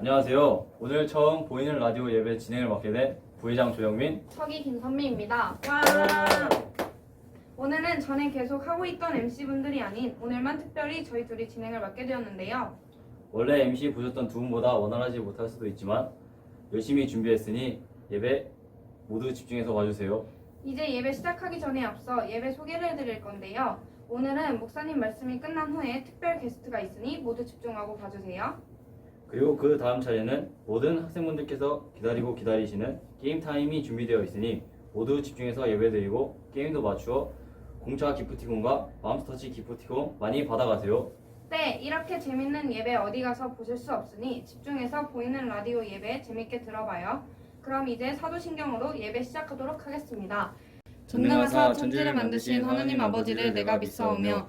안녕하세요. 오늘 처음 보이는 라디오 예배 진행을 맡게 된 부회장 조영민. 서기 김선미입니다. 와! 오늘은 전에 계속 하고 있던 MC분들이 아닌 오늘만 특별히 저희 둘이 진행을 맡게 되었는데요. 원래 MC 보셨던 두 분보다 원활하지 못할 수도 있지만 열심히 준비했으니 예배 모두 집중해서 와주세요. 이제 예배 시작하기 전에 앞서 예배 소개를 해드릴 건데요. 오늘은 목사님 말씀이 끝난 후에 특별 게스트가 있으니 모두 집중하고 봐주세요. 그리고 그 다음 차례는 모든 학생분들께서 기다리고 기다리시는 게임 타임이 준비되어 있으니 모두 집중해서 예배드리고 게임도 맞추어 공차 기프티콘과 맘스터치 기프티콘 많이 받아가세요. 네, 이렇게 재밌는 예배 어디 가서 보실 수 없으니 집중해서 보이는 라디오 예배 재밌게 들어봐요. 그럼 이제 사도신경으로 예배 시작하도록 하겠습니다. 전능하사 천지를 만드신 하나님 아버지를 내가 믿사오며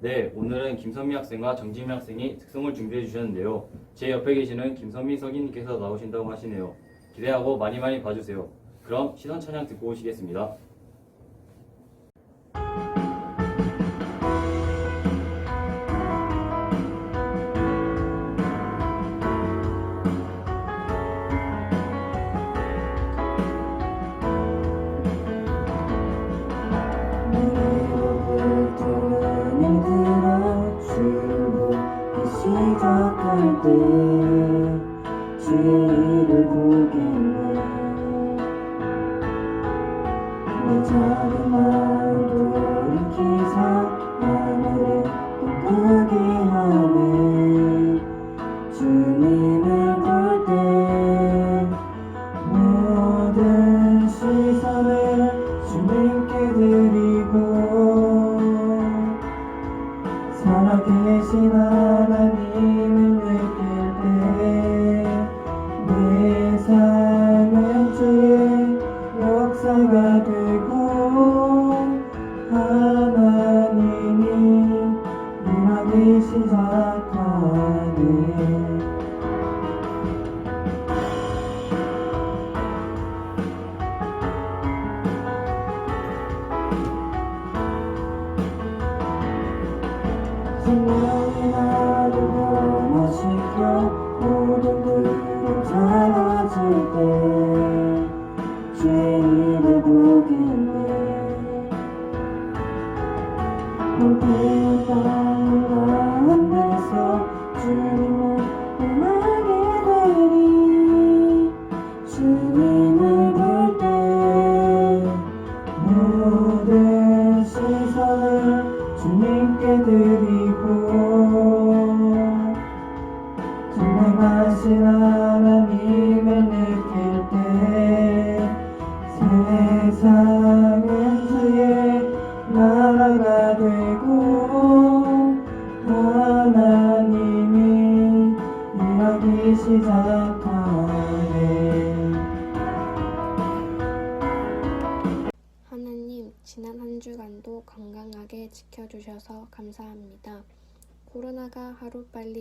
네, 오늘은 김선미 학생과 정지미 학생이 특성을 준비해 주셨는데요. 제 옆에 계시는 김선미 석인님께서 나오신다고 하시네요. 기대하고 많이 많이 봐주세요. 그럼 시선 찬양 듣고 오시겠습니다. 주 시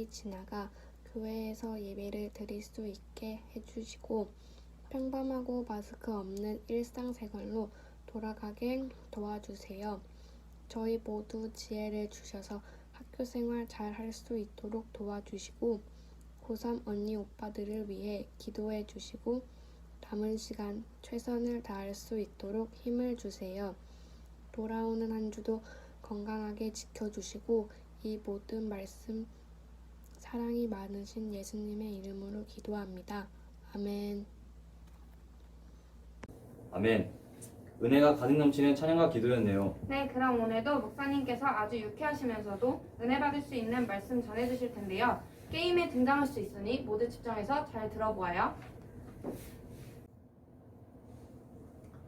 지나가 교회에서 예배를 드릴 수 있게 해주시고 평범하고 마스크 없는 일상생활로 돌아가게 도와주세요. 저희 모두 지혜를 주셔서 학교 생활 잘 할 수 있도록 도와주시고 고3 언니 오빠들을 위해 기도해 주시고 남은 시간 최선을 다할 수 있도록 힘을 주세요. 돌아오는 한 주도 건강하게 지켜주시고 이 모든 말씀 사랑이 많으신 예수님의 이름으로 기도합니다. 아멘. 아멘. 은혜가 가득 넘치는 찬양과 기도였네요. 네, 그럼 오늘도 목사님께서 아주 유쾌하시면서도 은혜 받을 수 있는 말씀 전해주실 텐데요. 게임에 등장할 수 있으니 모두 집중해서 잘 들어보아요.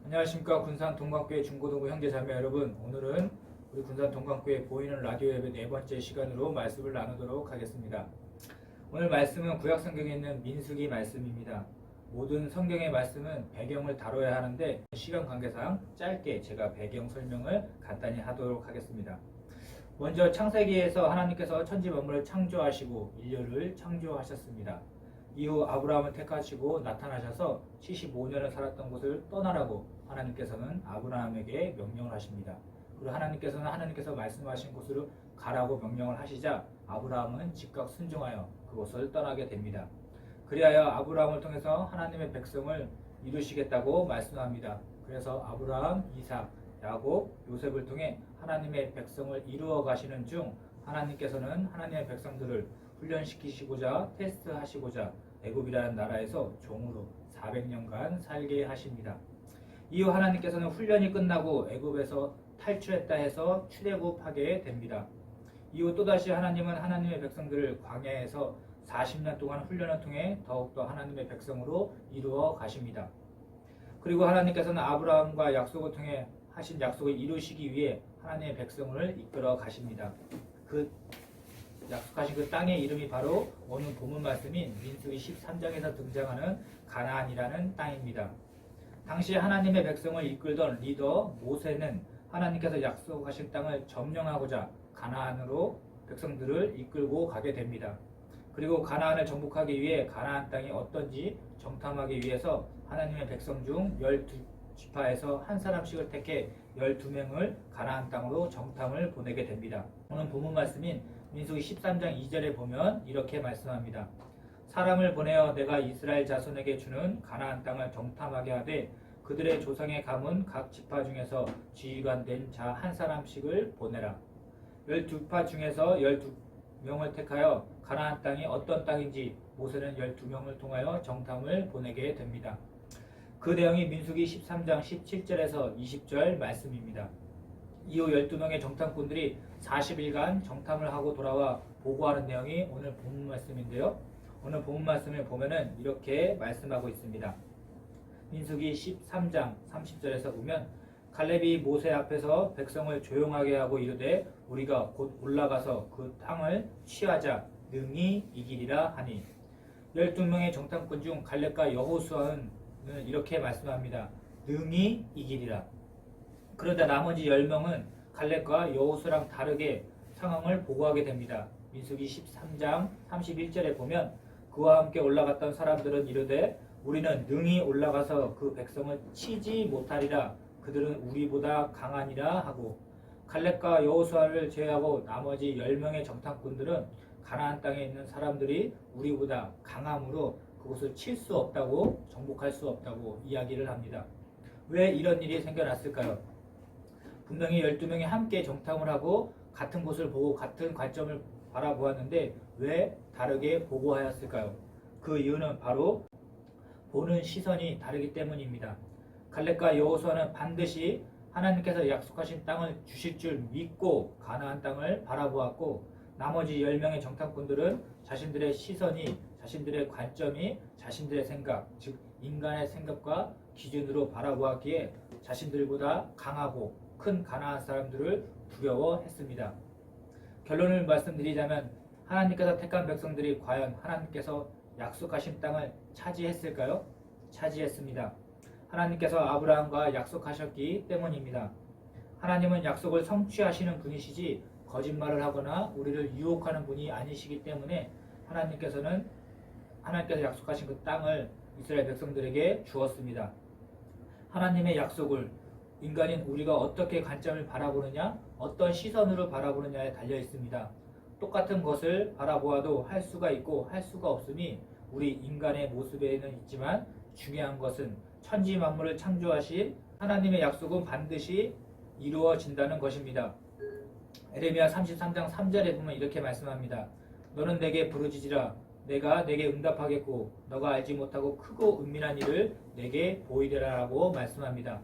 안녕하십니까 군산 동광교회 중고등부 형제자매 여러분 오늘은 우리 군산 동광교회 보이는 라디오 예배 네 번째 시간으로 말씀을 나누도록 하겠습니다 오늘 말씀은 구약 성경에 있는 민수기 말씀입니다 모든 성경의 말씀은 배경을 다뤄야 하는데 시간 관계상 짧게 제가 배경 설명을 간단히 하도록 하겠습니다. 먼저 창세기에서 하나님께서 천지 만물을 창조하시고 인류를 창조하셨습니다. 이후 아브라함을 택하시고 나타나셔서 75년을 살았던 곳을 떠나라고 하나님께서는 아브라함에게 명령을 하십니다. 그리고 하나님께서는 하나님께서 말씀하신 곳으로 가라고 명령을 하시자 아브라함은 즉각 순종하여 그곳을 떠나게 됩니다. 그리하여 아브라함을 통해서 하나님의 백성을 이루시겠다고 말씀합니다. 그래서 아브라함, 이삭, 야곱, 요셉을 통해 하나님의 백성을 이루어 가시는 중 하나님께서는 하나님의 백성들을 훈련시키시고자 테스트하시고자 애굽이라는 나라에서 종으로 400년간 살게 하십니다. 이후 하나님께서는 훈련이 끝나고 애굽에서 탈출했다 해서 출애굽하게 됩니다. 이후 또다시 하나님은 하나님의 백성들을 광야에서 40년 동안 훈련을 통해 더욱더 하나님의 백성으로 이루어 가십니다. 그리고 하나님께서는 아브라함과 약속을 통해 하신 약속을 이루시기 위해 하나님의 백성을 이끌어 가십니다. 그 약속하신 그 땅의 이름이 바로 오늘 본문 말씀인 민수기 13장에서 등장하는 가나안이라는 땅입니다. 당시 하나님의 백성을 이끌던 리더 모세는 하나님께서 약속하신 땅을 점령하고자 가나안으로 백성들을 이끌고 가게 됩니다. 그리고 가나안을 정복하기 위해 가나안 땅이 어떤지 정탐하기 위해서 하나님의 백성 중 12지파에서 한 사람씩을 택해 12명을 가나안 땅으로 정탐을 보내게 됩니다. 오늘 본문 말씀인 민수기 13장 2절에 보면 이렇게 말씀합니다. 사람을 보내어 내가 이스라엘 자손에게 주는 가나안 땅을 정탐하게 하되 그들의 조상의 가문 각 지파 중에서 지휘관 된 자 한 사람씩을 보내라. 열두 파 중에서 열두 명을 택하여 가나안 땅이 어떤 땅인지 모세는 열두 명을 통하여 정탐을 보내게 됩니다. 그 내용이 민수기 13장 17절에서 20절 말씀입니다. 이후 12명의 정탐꾼들이 40일간 정탐을 하고 돌아와 보고하는 내용이 오늘 본문 말씀인데요. 오늘 본문 말씀을 보면은 이렇게 말씀하고 있습니다. 민수기 13장 30절에서 보면 갈렙이 모세 앞에서 백성을 조용하게 하고 이르되 우리가 곧 올라가서 그 땅을 취하자 능히 이기리라 하니 12명의 정탐꾼 중 갈렙과 여호수아는 이렇게 말씀합니다. 능히 이기리라. 그러다 나머지 10명은 갈렙과 여호수랑 다르게 상황을 보고하게 됩니다. 민수기 13장 31절에 보면 그와 함께 올라갔던 사람들은 이르되 우리는 능히 올라가서 그 백성을 치지 못하리라 그들은 우리보다 강하니라 하고 갈렙과 여호수아를 제외하고 나머지 10명의 정탐꾼들은 가나안 땅에 있는 사람들이 우리보다 강함으로 그곳을 칠 수 없다고 정복할 수 없다고 이야기를 합니다. 왜 이런 일이 생겨났을까요? 분명히 12명이 함께 정탐을 하고 같은 곳을 보고 같은 관점을 바라보았는데 왜 다르게 보고하였을까요? 그 이유는 바로 보는 시선이 다르기 때문입니다. 갈렙과 여호수아는 반드시 하나님께서 약속하신 땅을 주실 줄 믿고 가나안 땅을 바라보았고 나머지 10명의 정탐꾼들은 자신들의 시선이 자신들의 관점이 자신들의 생각 즉 인간의 생각과 기준으로 바라보았기에 자신들보다 강하고 큰 가나안 사람들을 두려워했습니다. 결론을 말씀드리자면 하나님께서 택한 백성들이 과연 하나님께서 약속하신 땅을 차지했을까요? 차지했습니다. 하나님께서 아브라함과 약속하셨기 때문입니다. 하나님은 약속을 성취하시는 분이시지 거짓말을 하거나 우리를 유혹하는 분이 아니시기 때문에 하나님께서는 하나님께서 약속하신 그 땅을 이스라엘 백성들에게 주었습니다. 하나님의 약속을 인간인 우리가 어떻게 관점을 바라보느냐, 어떤 시선으로 바라보느냐에 달려 있습니다. 똑같은 것을 바라보아도 할 수가 있고 할 수가 없으니 우리 인간의 모습에는 있지만 중요한 것은 천지 만물을 창조하신 하나님의 약속은 반드시 이루어진다는 것입니다. 에레미야 33장 3절에 보면 이렇게 말씀합니다. 너는 내게 부르짖으라 내가 내게 응답하겠고 너가 알지 못하고 크고 은밀한 일을 내게 보이리라라고 말씀합니다.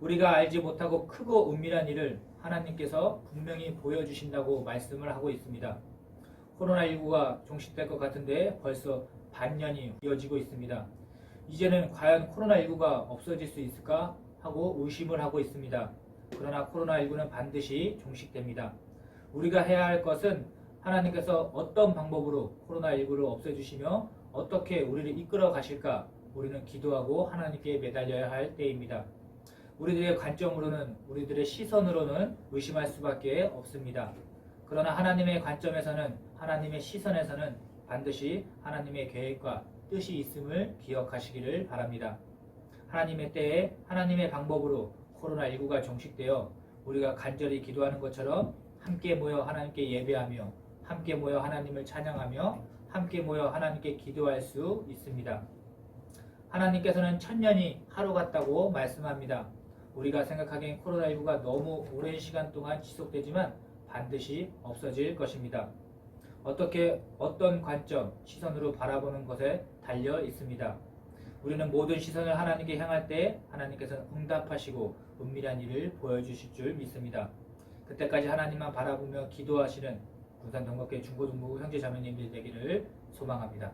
우리가 알지 못하고 크고 은밀한 일을 하나님께서 분명히 보여주신다고 말씀을 하고 있습니다. 코로나19가 종식될 것 같은데 벌써 반년이 이어지고 있습니다. 이제는 과연 코로나19가 없어질 수 있을까 하고 의심을 하고 있습니다. 그러나 코로나19는 반드시 종식됩니다. 우리가 해야 할 것은 하나님께서 어떤 방법으로 코로나19를 없애주시며 어떻게 우리를 이끌어 가실까 우리는 기도하고 하나님께 매달려야 할 때입니다. 우리들의 관점으로는 우리들의 시선으로는 의심할 수밖에 없습니다. 그러나 하나님의 관점에서는 하나님의 시선에서는 반드시 하나님의 계획과 뜻이 있음을 기억하시기를 바랍니다. 하나님의 때에 하나님의 방법으로 코로나19가 종식되어 우리가 간절히 기도하는 것처럼 함께 모여 하나님께 예배하며 함께 모여 하나님을 찬양하며 함께 모여 하나님께 기도할 수 있습니다. 하나님께서는 천년이 하루 같다고 말씀합니다. 우리가 생각하기엔 코로나19가 너무 오랜 시간 동안 지속되지만 반드시 없어질 것입니다. 어떻게 어떤 관점, 시선으로 바라보는 것에 달려 있습니다. 우리는 모든 시선을 하나님께 향할 때 하나님께서는 응답하시고 은밀한 일을 보여주실 줄 믿습니다. 그때까지 하나님만 바라보며 기도하시는 부산 동국교회 중고등부 형제 자매님들 되기를 소망합니다.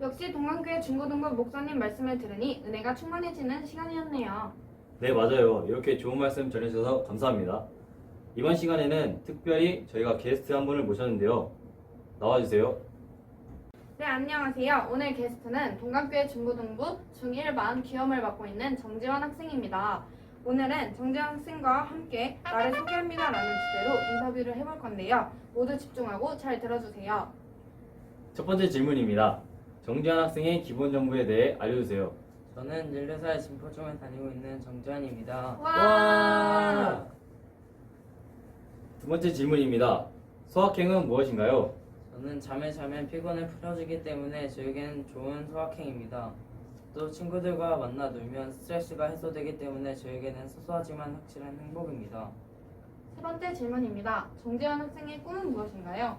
역시 동안교회 중고등부 목사님 말씀을 들으니 은혜가 충만해지는 시간이었네요. 네, 맞아요. 이렇게 좋은 말씀 전해주셔서 감사합니다. 이번 시간에는 특별히 저희가 게스트 한 분을 모셨는데요. 나와주세요. 네, 안녕하세요. 오늘 게스트는 동강교회 중고등부 중1반 기염을 맡고 있는 정지원 학생입니다. 오늘은 정지원 학생과 함께 나를 소개합니다라는 주제로 인터뷰를 해볼 건데요. 모두 집중하고 잘 들어주세요. 첫 번째 질문입니다. 정지한 학생의 기본 정보에 대해 알려주세요. 저는 14살 진포중을 다니고 있는 정지환입니다. 와! 두 번째 질문입니다. 소확행은 무엇인가요? 저는 잠에 자면 피곤을 풀어주기 때문에 저에게는 좋은 소확행입니다. 또 친구들과 만나 놀면 스트레스가 해소되기 때문에 저에게는 소소하지만 확실한 행복입니다. 세 번째 질문입니다. 정지원 학생의 꿈은 무엇인가요?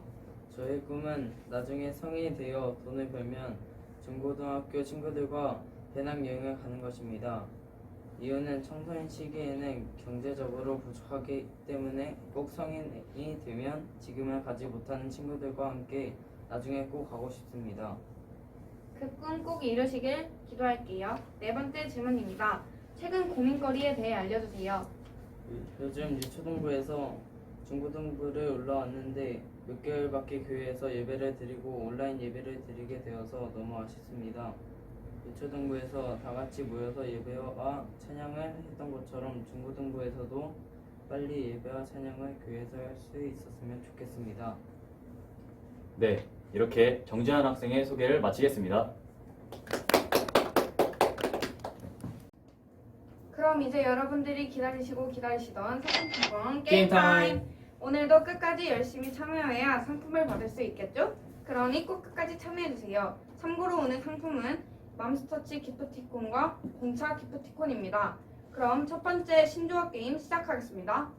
저의 꿈은 나중에 성인이 되어 돈을 벌면 중고등학교 친구들과 배낭여행을 가는 것입니다. 이유는 청소년 시기에는 경제적으로 부족하기 때문에 꼭 성인이 되면 지금은 가지 못하는 친구들과 함께 나중에 꼭 가고 싶습니다. 그 꿈 꼭 이루시길 기도할게요. 네 번째 질문입니다. 최근 고민거리에 대해 알려주세요. 요즘 유초동부에서 중고등부를 올라왔는데 몇 개월밖에 교회에서 예배를 드리고 온라인 예배를 드리게 되어서 너무 아쉽습니다. 유초등부에서 다 같이 모여서 예배와 찬양을 했던 것처럼 중고등부에서도 빨리 예배와 찬양을 교회에서 할 수 있었으면 좋겠습니다. 네, 이렇게 정지한 학생의 소개를 마치겠습니다. 그럼 이제 여러분들이 기다리시고 기다리시던 상품 게임! 타임! 오늘도 끝까지 열심히 참여해야 상품을 받을 수 있겠죠? 그러니 꼭 끝까지 참여해주세요. 참고로 오늘 상품은 맘스터치 기프티콘과 공차 기프티콘입니다. 그럼 첫 번째 신조어 게임 시작하겠습니다.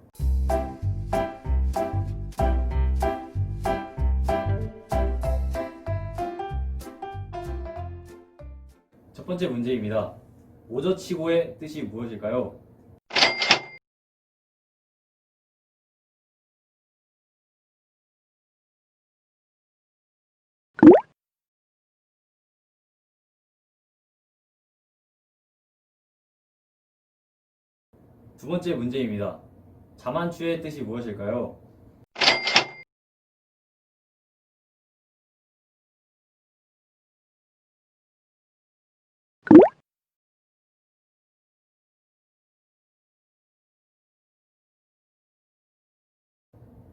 첫 번째 문제입니다. 오저치고의 뜻이 무엇일까요? 두 번째 문제입니다. 자만추의 뜻이 무엇일까요?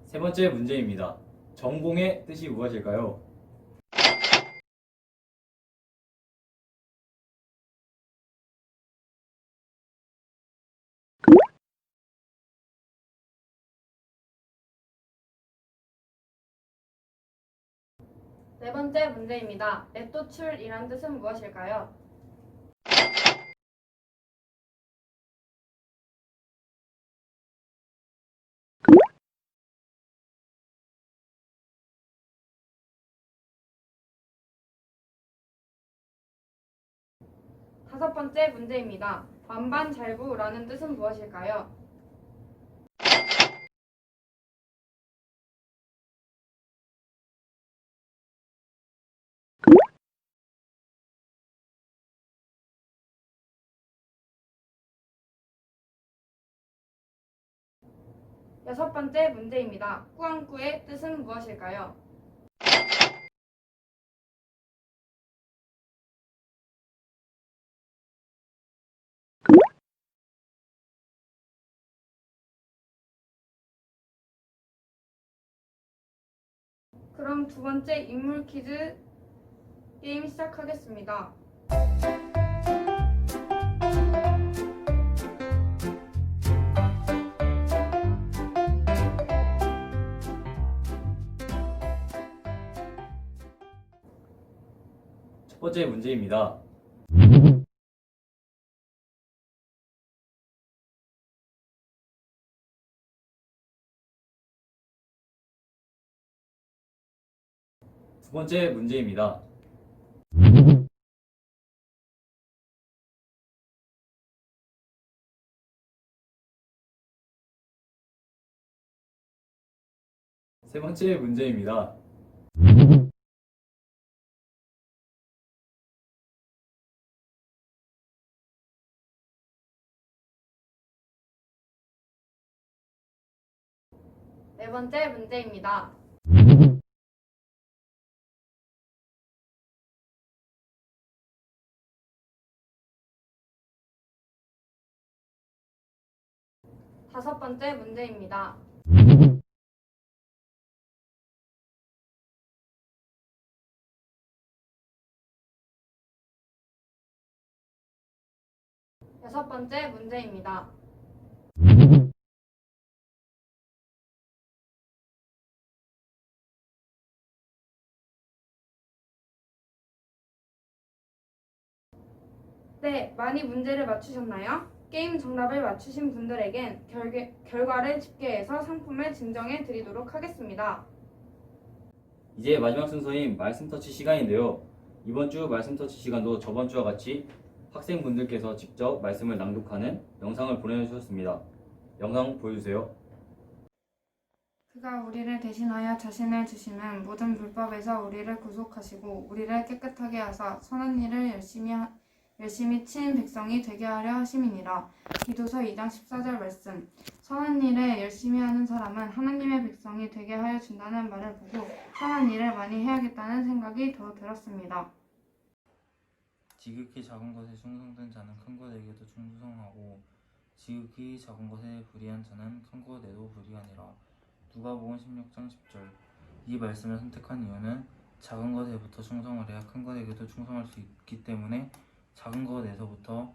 세 번째 문제입니다. 전공의 뜻이 무엇일까요? 네 번째 문제입니다. 넷도출이란 뜻은 무엇일까요? 다섯 번째 문제입니다. 만반잘부라는 뜻은 무엇일까요? 여섯 번째 문제입니다. 꾸안꾸의 뜻은 무엇일까요? 그럼 두 번째 인물 퀴즈 게임 시작하겠습니다. 첫 번째 문제입니다. 두 번째 문제입니다. 세 번째 문제입니다. 번째 문제입니다. 다섯 번째 문제입니다. 여섯 번째 문제입니다. 네, 많이 문제를 맞추셨나요? 게임 정답을 맞추신 분들에겐 결, 결과를 집계해서 상품을 증정해 드리도록 하겠습니다. 이제 마지막 순서인 말씀 터치 시간인데요. 이번 주 말씀 터치 시간도 저번 주와 같이 학생분들께서 직접 말씀을 낭독하는 영상을 보내주셨습니다. 영상 보여주세요. 그가 우리를 대신하여 자신을 주시는 모든 불법에서 우리를 구속하시고 우리를 깨끗하게 하사 선한 일을 열심히 하, 열심히 친 백성이 되게 하려 하심이니라. 기도서 2장 14절 말씀. 선한 일을 열심히 하는 사람은 하나님의 백성이 되게 하여 준다는 말을 보고 선한 일을 많이 해야겠다는 생각이 더 들었습니다. 지극히 작은 것에 충성된 자는 큰 것에게도 충성하고 지극히 작은 것에 불의한 자는 큰 것에도 불의하니라. 누가복음 16장 10절. 이 말씀을 선택한 이유는 작은 것에부터 충성을 해야 큰 것에게도 충성할 수 있기 때문에 작은 것에서부터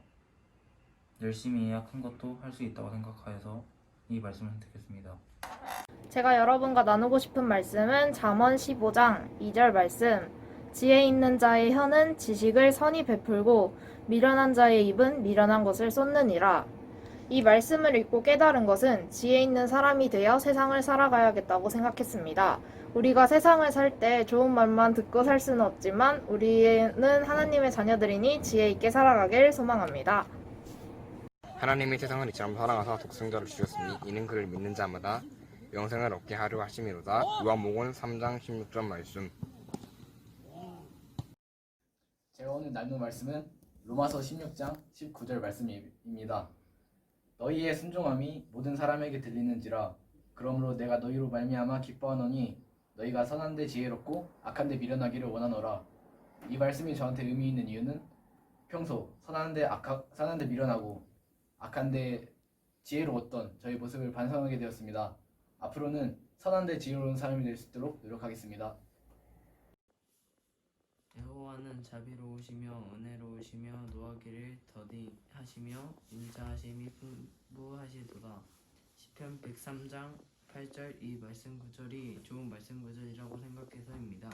열심히 해야 큰 것도 할 수 있다고 생각하여서 이 말씀을 선택했습니다. 제가 여러분과 나누고 싶은 말씀은 잠언 15장 2절 말씀. 지혜 있는 자의 혀는 지식을 선히 베풀고 미련한 자의 입은 미련한 것을 쏟느니라. 이 말씀을 읽고 깨달은 것은 지혜 있는 사람이 되어 세상을 살아가야겠다고 생각했습니다. 우리가 세상을 살 때 좋은 말만 듣고 살 수는 없지만 우리는 하나님의 자녀들이니 지혜 있게 살아가길 소망합니다. 하나님이 세상을 이처럼 사랑하사 독생자를 주셨으니 이는 그를 믿는 자마다 영생을 얻게 하려 하심이로다. 요한복음 3장 16절 말씀. 제가 오늘 나눌 말씀은 로마서 16장 19절 말씀입니다. 너희의 순종함이 모든 사람에게 들리는지라 그러므로 내가 너희로 말미암아 기뻐하노니 너희가 선한데 지혜롭고 악한데 미련하기를 원하노라. 이 말씀이 저한테 의미 있는 이유는 평소 선한데 악하, 선한데 미련하고 악한데 지혜로웠던 저희 모습을 반성하게 되었습니다. 앞으로는 선한데 지혜로운 사람이 될 수 있도록 노력하겠습니다. 여호와는 자비로우시며 은혜로우시며 노하기를 더디하시며 인자하심이 풍부하시도다. 시편 103장 8절 이 말씀 구절이 좋은 말씀 구절이라고 생각해서입니다.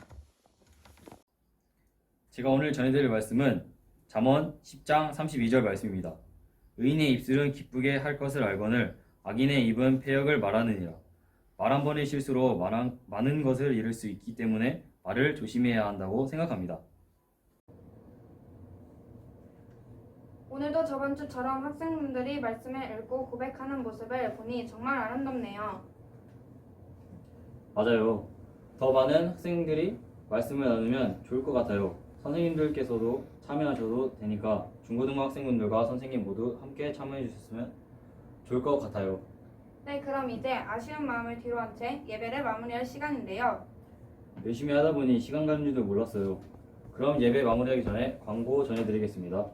제가 오늘 전해드릴 말씀은 잠언 10장 32절 말씀입니다. 의인의 입술은 기쁘게 할 것을 알거늘 악인의 입은 폐역을 말하느니라. 말 한 번의 실수로 말한, 많은 것을 잃을 수 있기 때문에 말을 조심해야 한다고 생각합니다. 오늘도 저번 주처럼 학생분들이 말씀을 읽고 고백하는 모습을 보니 정말 아름답네요. 맞아요. 더 많은 학생들이 말씀을 나누면 좋을 것 같아요. 선생님들께서도 참여하셔도 되니까 중고등부 학생분들과 선생님 모두 함께 참여해 주셨으면 좋을 것 같아요. 네, 그럼 이제 아쉬운 마음을 뒤로 한 채 예배를 마무리할 시간인데요. 열심히 하다 보니 시간 가는 줄도 몰랐어요. 그럼 예배 마무리하기 전에 광고 전해드리겠습니다.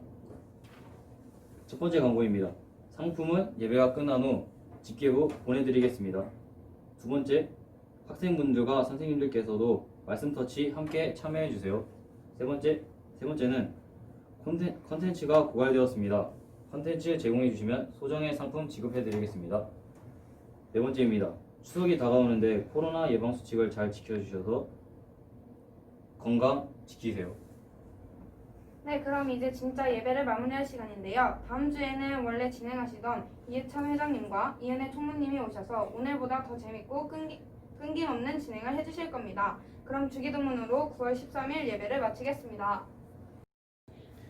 첫 번째 광고입니다. 상품은 예배가 끝난 후 집계 후 보내드리겠습니다. 두 번째, 학생분들과 선생님들께서도 말씀 터치 함께 참여해 주세요. 세 번째, 세 번째는 콘텐, 컨텐츠가 고갈되었습니다. 컨텐츠 제공해 주시면 소정의 상품 지급해 드리겠습니다. 네 번째입니다. 추석이 다가오는데 코로나 예방 수칙을 잘 지켜 주셔서 건강 지키세요. 네, 그럼 이제 진짜 예배를 마무리할 시간인데요. 다음 주에는 원래 진행하시던 이해찬 회장님과 이은혜 총무님이 오셔서 오늘보다 더 재밌고 끈기, 끈김없는 진행을 해주실 겁니다. 그럼 주기도문으로 9월 13일 예배를 마치겠습니다.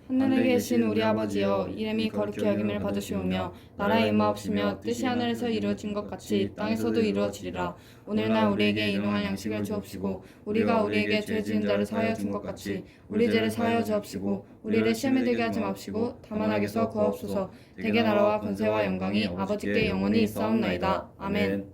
하늘에 계신 우리 아버지여 이름이 거룩히 여김을 받으시오며 나라의 임하옵시며 뜻이 하늘에서 이루어진 것 같이 땅에서도 이루어지리라. 오늘날 우리에게 일용할 양식을 주옵시고 우리가 우리에게 죄 지은 자를 사하여 준 것 같이 우리 죄를 사하여 주옵시고 우리를 시험에 들게 하지 마옵시고 다만 악에서 구하옵소서. 대개 나라와 권세와 영광이 아버지께 영원히 있사옵나이다. 아멘